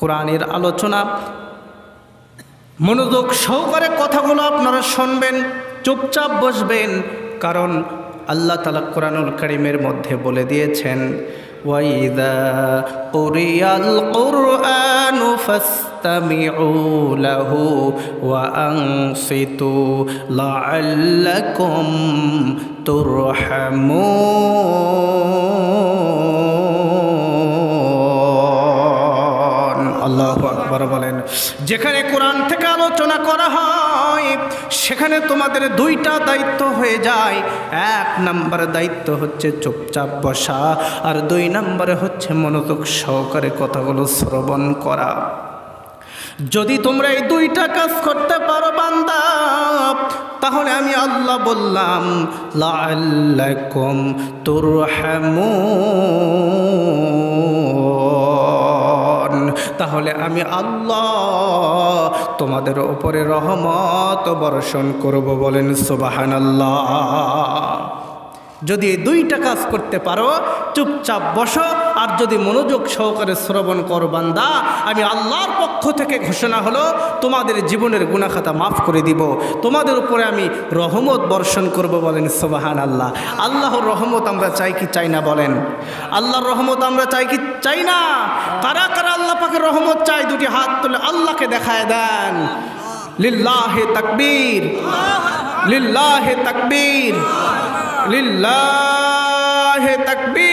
কোরআনের আলোচনা। মনোযোগ সহকারে কথাগুলো আপনারা শুনবেন, চুপচাপ বসবেন, কারণ আল্লাহ তালা কোরআনুল করিমের মধ্যে বলে দিয়েছেন আনসিতু লাআল্লাকুম আকবার বলেন, যেখানে কোরআন থেকে আলোচনা করা হয়, সেখানে তোমাদের দুইটা দায়িত্ব হয়ে যায়। এক নম্বর দায়িত্ব হচ্ছে চুপচাপ বসা, আর দুই নম্বরে হচ্ছে মনোযোগ সহকারে কথাগুলো শ্রবণ করা। যদি তোমরা এই দুইটা কাজ করতে পারো বান্দা, তাহলে আমি আল্লাহ বললাম লাল্লাকুম তুরহামুন। তাহলে আমি আল্লাহ তোমাদের ওপরে রহমত বর্ষণ করব বলেন সুবাহান আল্লাহ যদি এই দুইটা কাজ করতে পারো, চুপচাপ বসো, আর যদি মনোযোগ সহকারে শ্রবণ করো বান্দা, আমি আল্লাহর পক্ষ থেকে ঘোষণা হলো, তোমাদের জীবনের গুণাখাতা মাফ করে দিব। তোমাদের উপরে আমি রহমত বর্ষণ করব বলেন সোবাহান আল্লাহ আল্লাহর রহমত আমরা চাই কি চাই না বলেন? আল্লাহর রহমত আমরা চাই কি চাই না? কারা কারা আল্লাহ পাকের রহমত চাই দুটি হাত তুলে আল্লাহকে দেখায় দেন। লিল্লাহে তাকবীর। লিল্লাহে তকবীর। লিল্লাহে তাকবীর।